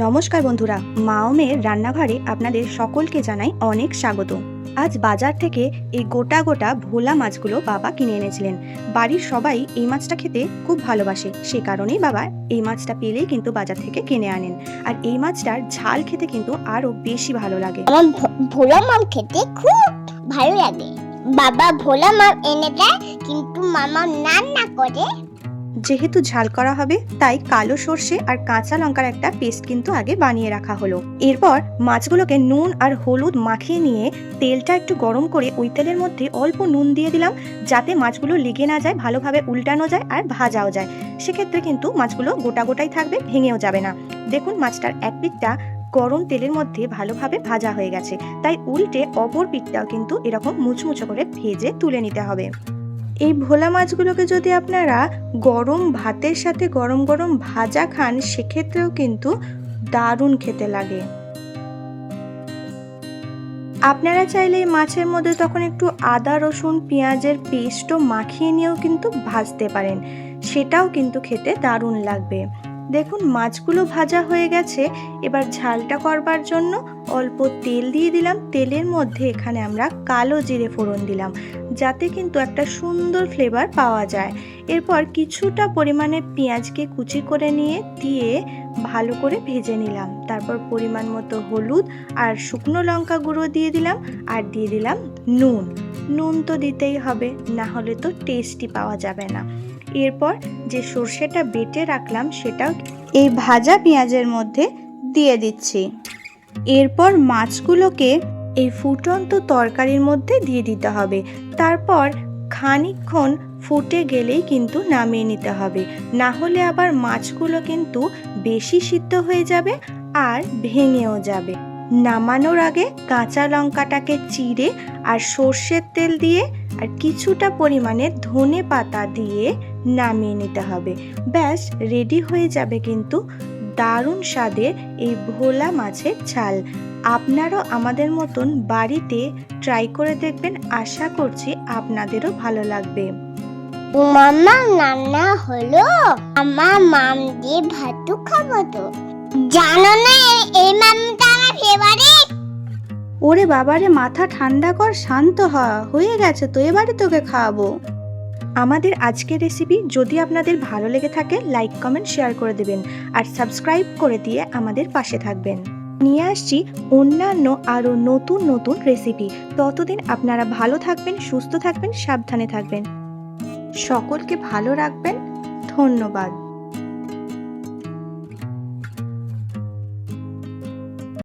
নমস্কার বন্ধুরা, মা ও মেয়ের রান্নাঘরে আপনাদের সকলকে জানাই অনেক স্বাগত। আজ বাজার থেকে এই গোটা গোটা ভোলা মাছগুলো বাবা কিনে এনেছিলেন। বাড়ির সবাই এই মাছটা খেতে খুব ভালোবাসে। সে কারণেই বাবা এই মাছটা পেলেই কিন্তু বাজার থেকে কিনে আনেন। আর এই মাছটার ঝাল খেতে কিন্তু আরও বেশি ভালো লাগে। আমার ভোলা মাম খেতে খুব ভালো লাগে। বাবা ভোলা মাম এনে দেয়, কিন্তু মামা রান্না করে যেহেতু ঝাল করা হবে, তাই কালো সর্ষে আর কাঁচা লঙ্কার একটা পেস্ট কিন্তু আগে বানিয়ে রাখা হলো। এরপর মাছগুলোকে নুন আর হলুদ মাখিয়ে নিয়ে তেলটা একটু গরম করে ওই তেলের মধ্যে অল্প নুন দিয়ে দিলাম, যাতে মাছগুলো লেগে না যায়, ভালোভাবে উল্টানো যায় আর ভাজাও যায়। সেক্ষেত্রে কিন্তু মাছগুলো গোটা গোটাই থাকবে, ভেঙেও যাবে না। দেখুন মাছটার এক পিঠটা গরম তেলের মধ্যে ভালোভাবে ভাজা হয়ে গেছে, তাই উল্টে অপর পিঠটাও কিন্তু এরকম মুচমুচো করে ভেজে তুলে নিতে হবে। এই ভোলা মাছগুলোকে যদি আপনারা গরম ভাতের সাথে গরম গরম ভাজা খান, সেক্ষেত্রেও কিন্তু দারুণ খেতে লাগে। আপনারা চাইলে এই মাছের মধ্যে তখন একটু আদা, রসুন, পেঁয়াজের পেস্টও মাখিয়ে নিয়েও কিন্তু ভাজতে পারেন। সেটাও কিন্তু খেতে দারুণ লাগবে। দেখুন মাছগুলো ভাজা হয়ে গেছে। এবার ঝালটা করবার জন্য অল্প তেল দিয়ে দিলাম। তেলের মধ্যে এখানে আমরা কালো জিরে ফোড়ন দিলাম, যাতে কিন্তু একটা সুন্দর ফ্লেভার পাওয়া যায়। এরপর কিছুটা পরিমাণে পেঁয়াজকে কুচি করে নিয়ে দিয়ে ভালো করে ভেজে নিলাম। তারপর পরিমাণ মতো হলুদ আর শুকনো লঙ্কা গুঁড়ো দিয়ে দিলাম আর দিয়ে দিলাম নুন। নুন তো দিতেই হবে, না হলে তো টেস্টি পাওয়া যাবে না। এরপর যে সর্ষেটা বেটে রাখলাম সেটাও এই ভাজা পেঁয়াজের মধ্যে দিয়ে দিচ্ছি। এরপর মাছগুলোকে এই ফুটন্ত তরকারির মধ্যে দিয়ে দিতে হবে। তারপর খানিকক্ষণ ফুটে গেলেই কিন্তু নামিয়ে নিতে হবে। না হলে আবার মাছগুলো কিন্তু বেশি সিদ্ধ হয়ে যাবে আর ভেঙেও যাবে। নামানোর আগে কাঁচা লঙ্কাটাকে চিড়ে আর সর্ষের তেল দিয়ে আর কিছুটা পরিমাণে ধনে পাতা দিয়ে নামিয়ে নিতে হবে। ব্যাস রেডি হয়ে যাবে কিন্তু দারুণ স্বাদের এই ভোলা মাছের ঝাল। আপনারও আমাদের মতন বাড়িতে ট্রাই করে দেখবেন আশা করছি আপনাদেরও ভালো লাগবে। মামা রান্না হলো। আমার মাম দিয়ে ভাতু খাব তো। জানো না এই মামটা আমার ফেভারিট ওরে বাবারে মাথা ঠান্ডা কর শান্ত হ হয়ে গেছে তো এবারে তোকে খাওয়াবো। আমাদের আজকের রেসিপি যদি আপনাদের ভালো লেগে থাকে লাইক কমেন্ট শেয়ার করে দেবেন আর সাবস্ক্রাইব করে দিয়ে আমাদের পাশে থাকবেন। নিয়ে আসছি অন্যান্য আরও নতুন নতুন রেসিপি ততদিন আপনারা ভালো থাকবেন, সুস্থ থাকবেন, সাবধানে থাকবেন। সকলকে ভালো রাখবেন। ধন্যবাদ।